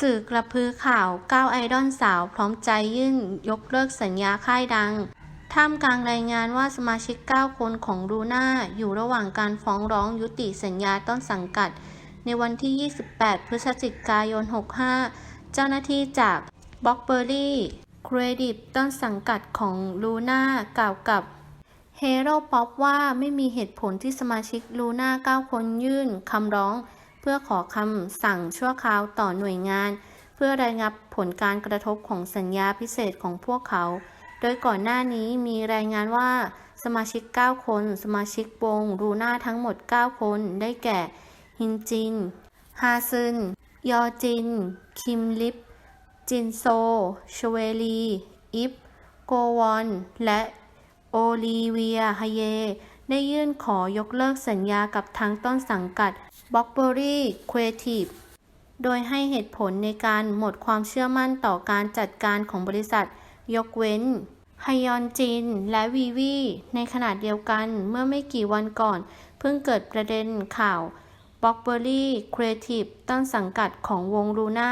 สื่อกระพือข่าวก้าวไอดอลสาวพร้อมใจยื่นยกเลิกสัญญาค่ายดัง ท่ามกลางรายงานว่าสมาชิก 9 คนของลูน่าอยู่ระหว่างการฟ้องร้องยุติสัญญาต้นสังกัด ในวันที่ 28 พฤศจิกายน 65 เจ้าหน้าที่จากบล็อกเบอรี่เครดิตต้นสังกัดของลูน่ากล่าวกับเฮโร่ป๊อปว่าไม่มีเหตุผลที่สมาชิกลูน่า9 คนยื่นคำร้อง เพื่อขอคำสั่งชั่วคราวต่อหน่วยงาน เพื่อระงับผลการกระทบของสัญญาพิเศษของพวกเขา โดยก่อนหน้านี้มีรายงานว่าสมาชิก 9 คน สมาชิกวงลูน่าทั้งหมด 9 คน ได้แก่ ฮินจิน ฮาซึน ยอจิน คิมลิป จินโซ ชเวลี อิฟ โกวอน และโอลิเวียฮเย ได้ยื่นขอยกเลิกสัญญากับทางต้นสังกัด บล็อกเบอรี่ครีเอทีฟโดยให้เหตุผลในการหมดความเชื่อมั่นต่อการจัดการของบริษัท ยกเว้นฮยอนจิน และวีวีในขณะเดียวกันเมื่อไม่กี่วันก่อน เพิ่งเกิดประเด็นข่าวบล็อกเบอรี่ครีเอทีฟต้นสังกัดของวงลูน่า